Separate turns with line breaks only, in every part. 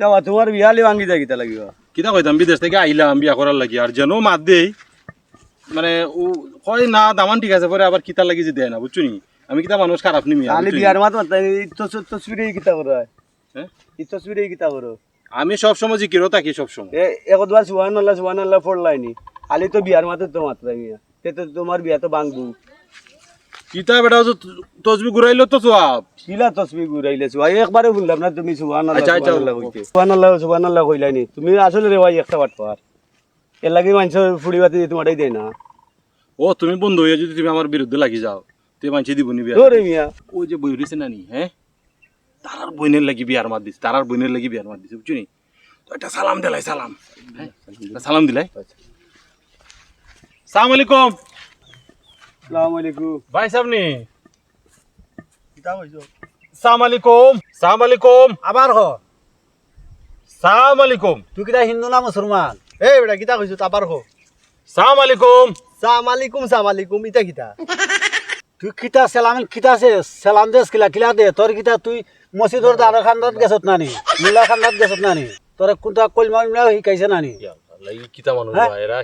তেবা তোমার বিয়ালে ভাঙ্গি যায় কিতা লাগিব?
কিতা কইতাম বিদেশ থেকে আইলাম বিয়া করার লাগি। আর যেন মাত দেই মানে ও কয় না দামান ঠিক আছে পরে আবার কিতা লাগি যে দেয় না বুঝছ নি? আমি কিতা মানুষ খারাপ নিমি
আমি? বিয়ার মাত তসবিরে কিতা করো?
হ্যাঁ?
এই তসবিরে কিতা করো?
আমি সব সময় জিকিরও থাকি সব সময়।
এ একবার সুহান আল্লাহ পড়লাইনি খালি তো বিয়ার মাতে তো মাত্রা মিয়া। তে তো তোমার বিয়া তো ভাঙবো।
কিতা বেটা তসবি ঘুরাইলো তো সব
শিলা তসবি ঘুরাইলে ভাই একবারে শুনলাম না তুমি সুহান আল্লাহ
আচ্ছা, আচ্ছা,
সুবহান আল্লাহ কইতে। সুহান আল্লাহ কইলাইনি। তুমি আসলে রে ভাই একটা বাট পার। এর লাগি মানুষ ফুড়ি বাতি তোমারটাই দেয় না।
ও তুমি বন্ধু হয়ে যদি তুমি আমার বিরুদ্ধে লাগি যাও তুই মানছি দিব নি বিয়া
তোরে মিয়া।
ওই যে বই রয়েছে না নি হ্যাঁ? তারার বইনের লাগি বিয়ার মাত দিস তারার বইনের লাগি বিয়ার মাত দিস বুঝছ নি? তো একটা সালাম দিলাই সালাম। হ্যাঁ? সালাম দিলাই। সালাম আলাইকুম।
আলাইকুম।
ভাই
কিতা কইছো
সালাম আলাইকুম। সালাম আলাইকুম।
আবার হ।
সালাম আলাইকুম।
তুই কিটা হিন্দু না মুসলমান? এই বেটা কিতা কইছো আবার হ।
সালাম আলাইকুম।
সালাম আলাইকুম সালাম আলাইকুম ইটা কিতা? তুই কিতা সালাম কিতা আছে সালাম দেস কিলা কিলা দে? তোর কিতা তুই মসজিদর দাঁড়া খান্দাত গেছত নানি মুলা খান্দাত গেছত নানি তোর কোনটা কলমা শিকাইছে নানি?
কিতা মানুষ?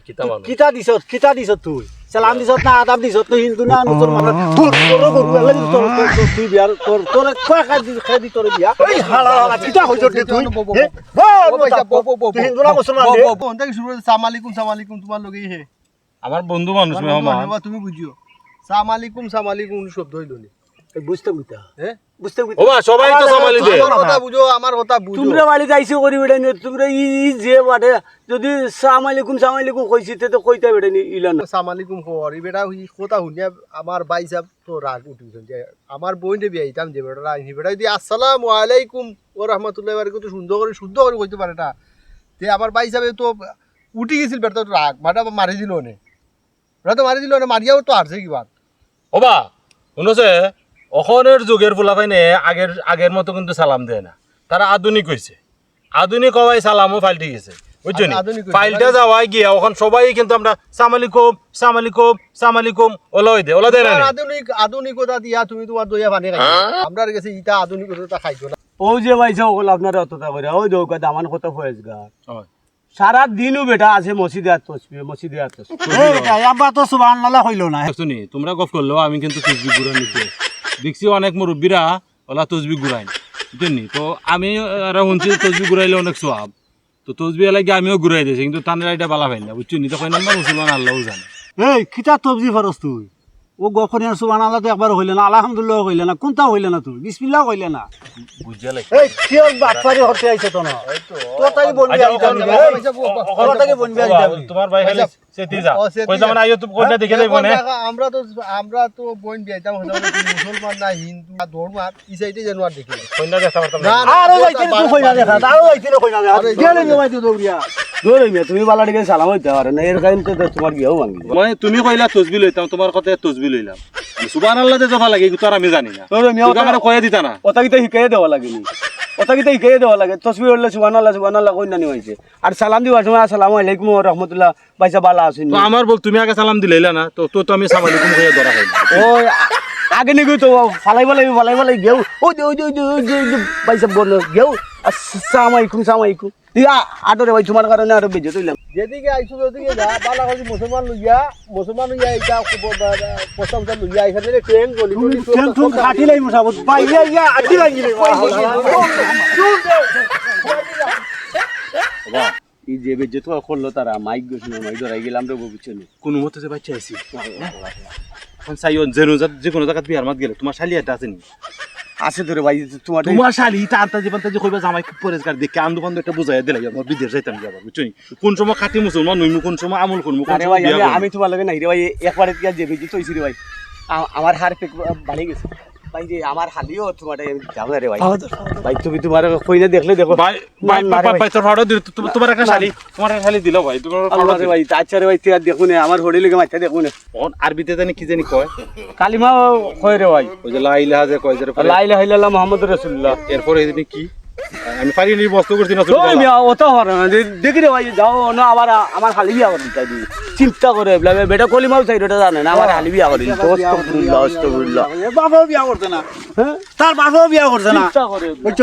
কিতা
তুই
মানুষ
কিতা দিছত কিতা দিছত তুই? সালাম দিছত না আদাব দিছত তো হিন্দু না মুসলমান তোর তোর গরু এলা তোর তোর- তুই বিয়ার তোর তোর কয় খাই দি খাই দি তোর বিয়া এই হালা হালা কিটা হইছ রে তুই হে? বল, তুই হিন্দু না মুসলমান রে?
সালাম আলাইকুম তোমার লগে হে
আমার বন্ধু মানুষ মেহমান
তুমি বুঝিও সালাম আলাইকুম শব্দ হইল নি
এই বুঝতে বুঝতে।
হ্যাঁ?
বুঝতে বুঝতে।
ওবা সবাই তো সামালি দে।
আমার কথা বুঝো আমার কথা বুঝো।
তোমরা বাড়ি যাইছো করি বেড়ে নি তোমরা ই ই যে বাটে যদি কইছি তে তো কইতে বেড়ে নি ইলা না।
সামালিকুম খবর এই বেটা কথা শুনিয়া আমার ভাই সাহেব তো রাগ উঠিছেন যে আমার বোন রে বিয়াইতাম যে বেটা রাগ বেটা যদি আসসালামু আলাইকুম ও রহমতুল্লাহ বারকাত সুন্দর করে শুদ্ধ করে কইতে পারে না তে আমার ভাই সাহেব তো উঠি গেছিল বেটা তো রাগ মাটা মারি দিল নে তো মারি দিল না মারিয়াও তো হারছে কি বাত।
ওবা শুনছে? অখনের যুগের ফুলাফাইনে আগের আগের মতো কিন্তু সালাম দেয় না। তারা আধুনিক হয়েছে আধুনিক হওয়ায় সালামও পাল্টে গেছে। বুঝছ নি?
আধুনিক হয়েছে।
পাল্টা যাওয়ায় গিয়া এখন সবাই কিন্তু আমরা সামালিকুম সামালিকুম সামালিকুম ওলা হই দে ওলা দেয় না?
আধুনিক আধুনিকতা দিয়া তুমি তোমার দইয়া পানি খাই আমরা কাছে ইটা আধুনিকতা খাইছো না।
ও যে পাইছে ওগুলো আপনারা অতটা করে ওই দৌকা দামান কত ফয়েজ গা সারা দিনও বেটা আছে মসজিদে আর তসবি মসজিদে আর তসবি
এই বেটা আব্বা তো সুবহানাল্লাহ হইল না।
দেখছ নি তোমরা গফ করলেও আমি কিন্তু তসবি ঘুরাই নিতে দেখছি অনেক মুরব্বীরা ওলা তসবি ঘুরাই বুঝলি তো আমি আর শুনছি তসবি ঘুরাইলে অনেক সোয়াব। তো তসবি এলাকি আমিও ঘুরাই দিয়েছি, কিন্তু তানের এটা বালা ভাই না বুঝছি নি? তো কেন মুসলমান আল্লাহও জানে।
এই কিতা তবজি ফরস তুই। ও গখনিয়া সুবহানাল্লাহ তো একবার হইলে না আলহামদুলিল্লাহ হইলে না কোনটা হইলে না তুই বিসমিল্লাহ হইলে না?
বুঝা
এই কিয় বাটপারি হতে আইছে তো না? তোর তাকে বলবি
আচ্ছা,
আমি যাবি
ওখানে-
রে। তোর তাকে বলবি আমি যাবি
তোমার ভাই খালি সেতি যা। কই যাবেন আইও তো কোনটা দেখে যাইব না।
আমরা তো আমরা তো বোন বিয়াইতাম তুমি মুসলমান না হিন্দু না আর দেখি।
পারতাম
না,
না
না, আরও
যাইতে তুই দেখা আরও যাইতে কইনা দেখা। গেলে নিমাই দৌড়িয়া।
তুমি বালা দিকে সালাম হইতে পারে না এর কারণে তোমার বিয়াও ভাঙি যায়।
তুমি কইলা তসবি লইতাম তোমার কথা তসবি লইলাম। সুবহানাল্লাহ যে জফা লাগে তো আমি জানি না। আমার কয়ে দিতা না।
ওটা কিতা শিকাই দেওয়া লাগে নি ওটা কিতা শিকাই দেওয়া লাগে। তসবি হলে সুবহানাল্লাহ সুবহানাল্লাহ কই না নিমাইছে আর সালাম দিবা সময় আসসালামু আলাইকুম রাহমাতুল্লাহ বাইসা বালা আছেন
তো আমার বল তুমি আগে সালাম দিলাইলা না? তো তো আমি সালাম আলাইকুম কইয়া ধরা খাইলাম।
ও আগে নিগু তো ফালাই ফালাই ফালাই ফালাই গেও। ওই যে ওই যে ওই যে ওই যে ওই যে বাইসা বল গেও। আসসালামু আলাইকুম সালামু আলাইকুম। আদরে ভাই তোমার কারণে আরও বেজে তুইলাম
যেদিকে আইছো ওদিকে যা বালা করি মুসলমান লইয়া মুসলমান লইয়া এটা পয়সা লইয়া এখানে ট্রেন গলি গলি
ঠুং কাটি লাই মুসাবত ইয়া ইয়া আদি লাগি রে
এই যে বেজে তো করল তারা মাইক গেছিল মাইক ধরাই গেলাম রে বুঝছ নি
কোন মতে যে বাচ্চা আইছি। এখন চাইও যে কোনো জায়গাত বিয়ার মাত গেলে তোমার শালি একটা আছে নি?
আছে ধরে ভাই তোমার
তোমার শালি তা আনতা জীবন যে কইবা জামাই পরিষ্কার দেখে আন্দু বন্ধ একটা বুঝাই দিলাই আমার বিদেশ যাইতাম যাবার বুঝছনি কোন সময় খাটি মুসলমান নইমু কোন সময় আমল করমু
আরে ভাই আমি তোমার লগে নাই রে ভাই একবারে তিয়া যে বেজে তো রে ভাই। আমার হার পেক বাড়ি গেছে। ভাই যে আমার হালিও তোমার যাও না রে ভাই। ভাই তুমি তোমার কইনা দেখলে দেখো।
ভাই ভাই ভাই। ভাই তোর দিল। তোমার একটা শালি তোমার একটা শালি দিল ভাই তোমার ভাড়া
রে ভাই আচ্ছা রে ভাই তিয়া দেখো না আমার হড়ি লেগে মাথা দেখো না।
অন আরবিতে জানি কি জানি কয়।
কালিমা কয় রে ভাই।
ওই যে লা ইলাহা যে কয় যে পরে।
লা ইলাহা ইল্লাল্লাহ মুহাম্মাদুর রাসূলুল্লাহ।
এরপরে এদিকে কি? আমি পারি নি বস্তু করছি না
ওই মিয়া অত হর দেখি রে ভাই যাও না আবার আমার হালি বিয়া করে দিতে দি চিন্তা করে বলে বেটা কলিমাও চাই ওটা জানে না আমার হালি বিয়া করে দিতে অস্তগফিরুল্লাহ অস্তগফিরুল্লাহ
বাবাও বিয়া করতে না।
হ্যাঁ?
তার বাবাও বিয়া করতে না।
চিন্তা করে।
বুঝছ